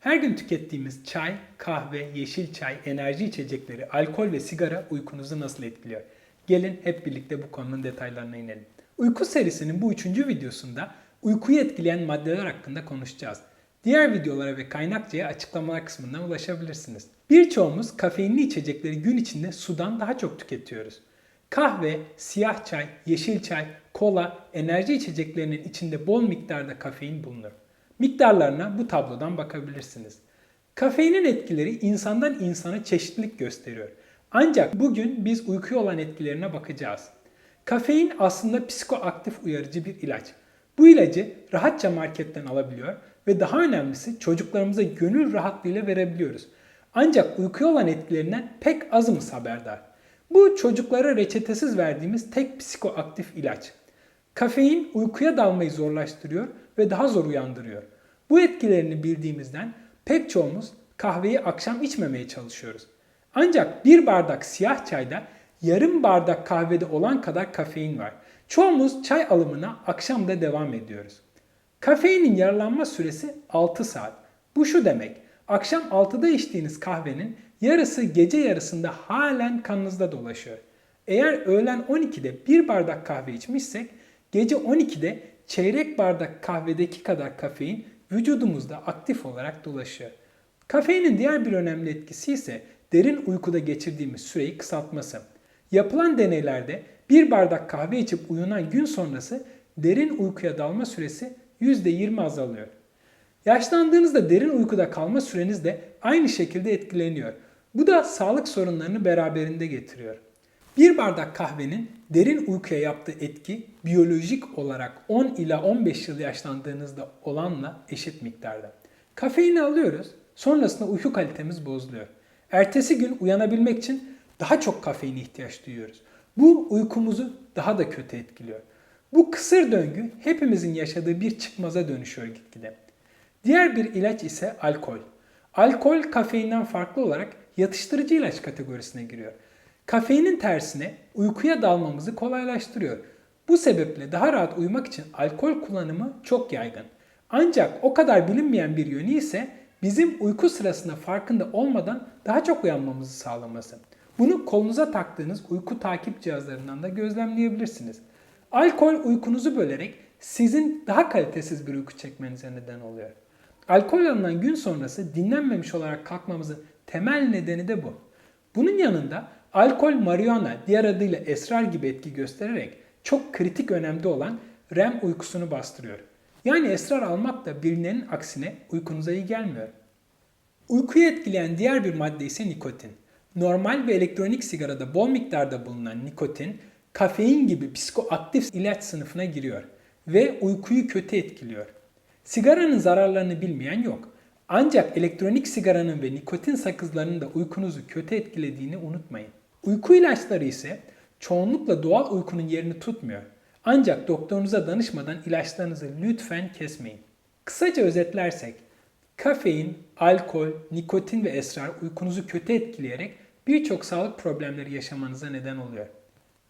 Her gün tükettiğimiz çay, kahve, yeşil çay, enerji içecekleri, alkol ve sigara uykunuzu nasıl etkiliyor? Gelin hep birlikte bu konunun detaylarına inelim. Uyku serisinin bu üçüncü videosunda uykuyu etkileyen maddeler hakkında konuşacağız. Diğer videolara ve kaynakçaya açıklamalar kısmından ulaşabilirsiniz. Birçoğumuz kafeinli içecekleri gün içinde sudan daha çok tüketiyoruz. Kahve, siyah çay, yeşil çay, kola, enerji içeceklerinin içinde bol miktarda kafein bulunur. Miktarlarına bu tablodan bakabilirsiniz. Kafeinin etkileri insandan insana çeşitlilik gösteriyor. Ancak bugün biz uykuya olan etkilerine bakacağız. Kafein aslında psikoaktif uyarıcı bir ilaç. Bu ilacı rahatça marketten alabiliyor ve daha önemlisi çocuklarımıza gönül rahatlığıyla verebiliyoruz. Ancak uykuya olan etkilerinden pek azımız haberdar. Bu çocuklara reçetesiz verdiğimiz tek psikoaktif ilaç. Kafein uykuya dalmayı zorlaştırıyor ve daha zor uyandırıyor. Bu etkilerini bildiğimizden pek çoğumuz kahveyi akşam içmemeye çalışıyoruz. Ancak bir bardak siyah çayda yarım bardak kahvede olan kadar kafein var. Çoğumuz çay alımına akşamda devam ediyoruz. Kafeinin yararlanma süresi 6 saat. Bu şu demek. Akşam 6'da içtiğiniz kahvenin yarısı gece yarısında halen kanınızda dolaşıyor. Eğer öğlen 12'de bir bardak kahve içmişsek gece 12'de çeyrek bardak kahvedeki kadar kafein vücudumuzda aktif olarak dolaşıyor. Kafeinin diğer bir önemli etkisi ise derin uykuda geçirdiğimiz süreyi kısaltması. Yapılan deneylerde bir bardak kahve içip uyunan gün sonrası derin uykuya dalma süresi %20 azalıyor. Yaşlandığınızda derin uykuda kalma süreniz de aynı şekilde etkileniyor. Bu da sağlık sorunlarını beraberinde getiriyor. Bir bardak kahvenin derin uykuya yaptığı etki biyolojik olarak 10 ila 15 yıl yaşlandığınızda olanla eşit miktarda. Kafeini alıyoruz, sonrasında uyku kalitemiz bozuluyor. Ertesi gün uyanabilmek için daha çok kafeine ihtiyaç duyuyoruz. Bu uykumuzu daha da kötü etkiliyor. Bu kısır döngü hepimizin yaşadığı bir çıkmaza dönüşüyor gitgide. Diğer bir ilaç ise alkol. Alkol kafeinden farklı olarak yatıştırıcı ilaç kategorisine giriyor. Kafeinin tersine uykuya dalmamızı kolaylaştırıyor. Bu sebeple daha rahat uyumak için alkol kullanımı çok yaygın. Ancak o kadar bilinmeyen bir yönü ise bizim uyku sırasında farkında olmadan daha çok uyanmamızı sağlaması. Bunu kolunuza taktığınız uyku takip cihazlarından da gözlemleyebilirsiniz. Alkol uykunuzu bölerek sizin daha kalitesiz bir uyku çekmenize neden oluyor. Alkol alınan gün sonrası dinlenmemiş olarak kalkmamızın temel nedeni de bu. Bunun yanında alkol marihuana diğer adıyla esrar gibi etki göstererek çok kritik önemde olan REM uykusunu bastırıyor. Yani esrar almak da bilinenin aksine uykunuza iyi gelmiyor. Uykuyu etkileyen diğer bir madde ise nikotin. Normal ve elektronik sigarada bol miktarda bulunan nikotin, kafein gibi psikoaktif ilaç sınıfına giriyor ve uykuyu kötü etkiliyor. Sigaranın zararlarını bilmeyen yok. Ancak elektronik sigaranın ve nikotin sakızlarının da uykunuzu kötü etkilediğini unutmayın. Uyku ilaçları ise çoğunlukla doğal uykunun yerini tutmuyor. Ancak doktorunuza danışmadan ilaçlarınızı lütfen kesmeyin. Kısaca özetlersek, kafein, alkol, nikotin ve esrar uykunuzu kötü etkileyerek birçok sağlık problemleri yaşamanıza neden oluyor.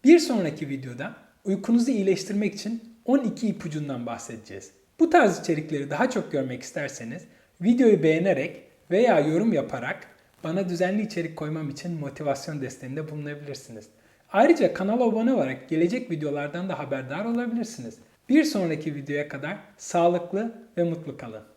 Bir sonraki videoda uykunuzu iyileştirmek için 12 ipucundan bahsedeceğiz. Bu tarz içerikleri daha çok görmek isterseniz videoyu beğenerek veya yorum yaparak bana düzenli içerik koymam için motivasyon desteğinde bulunabilirsiniz. Ayrıca kanala abone olarak gelecek videolardan da haberdar olabilirsiniz. Bir sonraki videoya kadar sağlıklı ve mutlu kalın.